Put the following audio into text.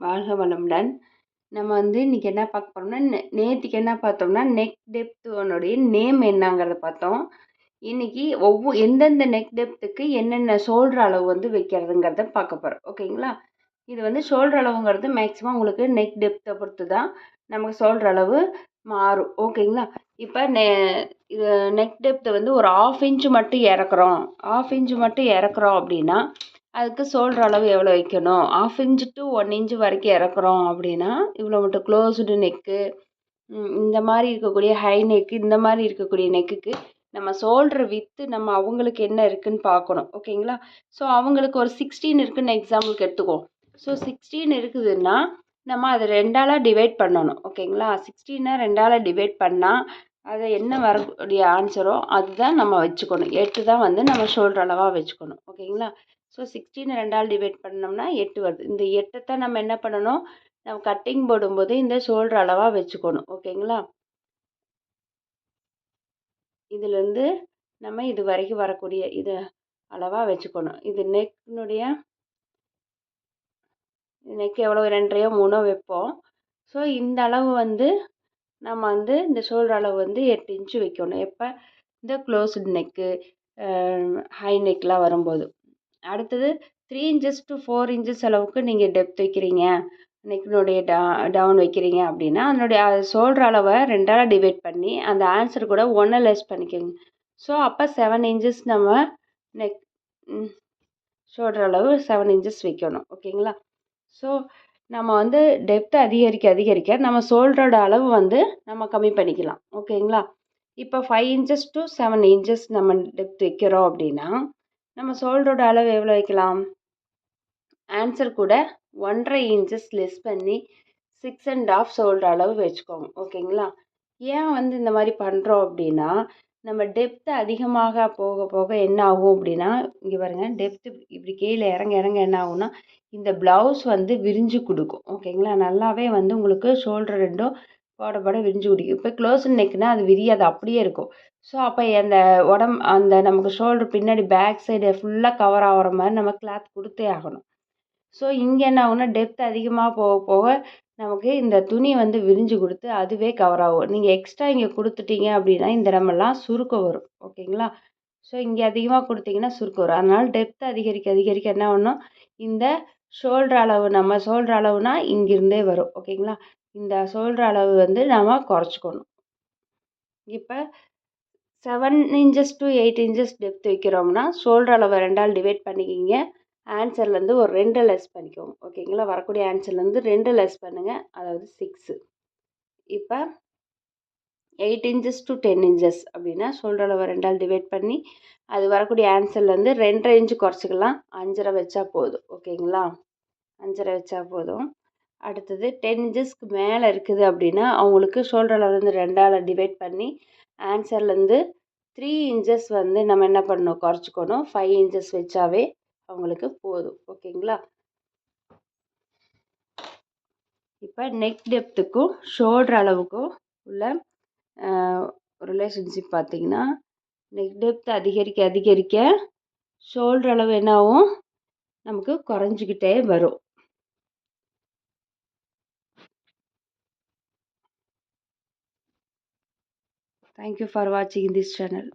வாழ்க வளமுடன். நம்ம வந்து இன்றைக்கி என்ன பார்க்க போகிறோம்னா நே நேற்றுக்கு என்ன பார்த்தோம்னா நெக் டெப்த்துனுடைய நேம் என்னங்கிறத பார்த்தோம். இன்றைக்கி ஒவ்வொரு எந்தெந்த நெக் டெப்த்துக்கு என்னென்ன ஷோல்டர் அளவு வந்து வைக்கிறதுங்கிறத பார்க்க போகிறோம் ஓகேங்களா? இது வந்து ஷோல்டர் அளவுங்கிறது மேக்ஸிமம் உங்களுக்கு நெக் டெப்த்தை பொறுத்து தான் நமக்கு ஷோல்டர் அளவு மாறும். ஓகேங்களா? இப்போ நெ இது நெக் டெப்த்தை வந்து ஒரு ஆஃப் இன்ச்சு மட்டும் இறக்குறோம். ஆஃப் இன்ச்சு மட்டும் இறக்குறோம் அப்படின்னா அதுக்கு ஷோல்டர் அளவு எவ்வளோ வைக்கணும்? Half inch to one inch வரைக்கும் இறக்குறோம் அப்படின்னா இவ்வளோ மட்டும் க்ளோஸ்டு நெக்கு இந்த மாதிரி இருக்கக்கூடிய ஹை நெக்கு இந்த மாதிரி இருக்கக்கூடிய நெக்குக்கு நம்ம ஷோல்ட்ரு வித்து நம்ம அவங்களுக்கு என்ன இருக்குதுன்னு பார்க்கணும். ஓகேங்களா ஸோ அவங்களுக்கு ஒரு சிக்ஸ்டீன் இருக்குதுன்னு எக்ஸாம்பிளுக்கு எடுத்துக்குவோம். ஸோ சிக்ஸ்டீன் இருக்குதுன்னா நம்ம அதை ரெண்டாலாக டிவைட் பண்ணணும். ஓகேங்களா சிக்ஸ்டீனை ரெண்டால் டிவைட் பண்ணால் அதை என்ன வரக்கூடிய ஆன்சரோ அதுதான் நம்ம வச்சுக்கணும். எட்டு தான் வந்து நம்ம ஷோல்டர் அளவாக வச்சுக்கணும். ஓகேங்களா ஸோ சிக்ஸ்டீன் ரெண்டால் டிவைட் பண்ணோம்னா எட்டு வருது. இந்த எட்டை தான் நம்ம என்ன பண்ணணும்? நம்ம கட்டிங் போடும்போது இந்த ஷோல்டர் அளவாக வச்சுக்கணும். ஓகேங்களா இதுலேருந்து நம்ம இது வரைக்கும் வரக்கூடிய இது அளவாக வச்சுக்கணும். இது நெக்னுடைய நெக் எவ்வளோ ரெண்டரையோ மூணோ வைப்போம். ஸோ இந்த அளவு வந்து நம்ம வந்து இந்த ஷோல்டர் அளவு வந்து எட்டு இன்ச்சு வைக்கணும். எப்போ? இந்த க்ளோஸ்டு நெக்கு ஹை நெக்லாம் வரும்போது. அடுத்தது three inches to four inches அளவுக்கு நீங்கள் டெப்த் வைக்கிறீங்க. நெக்கினுடைய டா டவுன் வைக்கிறீங்க அப்படின்னா அதனுடைய ஷோல்டர் அளவை ரெண்டால் டிவைட் பண்ணி அந்த ஆன்சர் கூட ஒன்றை லெஸ் பண்ணிக்கோங்க. ஸோ அப்போ செவன் இன்ச்சஸ் நம்ம நெக் ஷோல்டர் அளவு செவன் இன்ச்சஸ் வைக்கணும். ஓகேங்களா? ஸோ நம்ம வந்து டெப்த் அதிகரிக்க அதிகரிக்க நம்ம ஷோல்டரோட அளவு வந்து நம்ம கம்மி பண்ணிக்கலாம். ஓகேங்களா? இப்போ five inches to seven inches நம்ம டெப்த் வைக்கிறோம் அப்படின்னா நம்ம ஷோல்டரோட அளவு எவ்வளோ வைக்கலாம்? ஆன்சர் கூட ஒன்றரை இன்ச்சஸ் லெஸ் பண்ணி சிக்ஸ் அண்ட் ஆஃப் ஷோல்டர் அளவு வச்சுக்கோங்க. ஓகேங்களா? ஏன் வந்து இந்த மாதிரி பண்ணுறோம் அப்படின்னா நம்ம டெப்த்து அதிகமாக போக போக என்ன ஆகும் அப்படின்னா இங்கே பாருங்கள் டெப்த்து இப்படி கீழே இறங்க இறங்க என்ன ஆகும்னா இந்த ப்ளவுஸ் வந்து விரிஞ்சு கொடுக்கும். ஓகேங்களா? நல்லாவே வந்து உங்களுக்கு ஷோல்டர் ரெண்டும் போட போட விரிஞ்சு குடிக்கும் இப்போ க்ளோஸ் நெக்னால் அது விரியாது அப்படியே இருக்கும். ஸோ அப்போ அந்த உடம் அந்த நமக்கு ஷோல்டர் பின்னாடி பேக் சைடு ஃபுல்லாக கவர் ஆகிற மாதிரி நம்ம கிளாத் கொடுத்தே ஆகணும். ஸோ இங்கே என்ன ஆகும்னா டெப்த் அதிகமாக போக போக நமக்கு இந்த துணி வந்து விரிஞ்சு கொடுத்து அதுவே கவர் ஆகும். நீங்கள் எக்ஸ்ட்ரா இங்கே கொடுத்துட்டீங்க அப்படின்னா இந்த இடமெல்லாம் சுருக்கம் வரும். ஓகேங்களா? ஸோ இங்கே அதிகமாக கொடுத்தீங்கன்னா சுருக்கம் வரும். அதனால் டெப்த் அதிகரிக்க அதிகரிக்க என்ன பண்ணும் இந்த ஷோல்டர் அளவு நம்ம ஷோல்டர் அளவுனா இங்கிருந்தே வரும். ஓகேங்களா? இந்த ஷோல்டர் அளவு வந்து நாம் குறைச்சிக்கணும். இப்போ seven inches to eight inches depth வைக்கிறோம்னா shoulder அளவை ரெண்டால் டிவைட் பண்ணிக்கிங்க. ஆன்சர்லேருந்து ஒரு ரெண்டு லெஸ் பண்ணிக்கோங்க. ஓகேங்களா வரக்கூடிய ஆன்சர்லேருந்து ரெண்டு லெஸ் பண்ணுங்கள் அதாவது சிக்ஸு இப்போ eight inches to ten inches அப்படின்னா ஷோல்டர் அளவை ரெண்டால் டிவைட் பண்ணி அது வரக்கூடிய ஆன்சர்லேருந்து ரெண்டரை இன்ச்சு குறைச்சிக்கலாம். அஞ்சரை வச்சா போதும். ஓகேங்களா அஞ்சரை வச்சா போதும். அடுத்தது டென் இன்ச்சஸ்க்கு மேலே இருக்குது அப்படின்னா அவங்களுக்கு ஷோல்டர்லேருந்து ரெண்டால் டிவைட் பண்ணி ஆன்சர்லேருந்து த்ரீ இன்ச்சஸ் வந்து நம்ம என்ன பண்ணணும்? குறைச்சிக்கணும். ஃபைவ் இன்ச்சஸ் வச்சாவே அவங்களுக்கு போதும். ஓகேங்களா? இப்போ நெக் டெப்த்துக்கும் ஷோல்டர் அளவுக்கும் உள்ள ரிலேஷன்ஷிப் பார்த்திங்கன்னா நெக் டெப்த் அதிகரிக்க அதிகரிக்க ஷோல்டர் அளவு என்னாகும் நமக்கு குறைஞ்சிக்கிட்டே வரும். Thank you for watching this channel.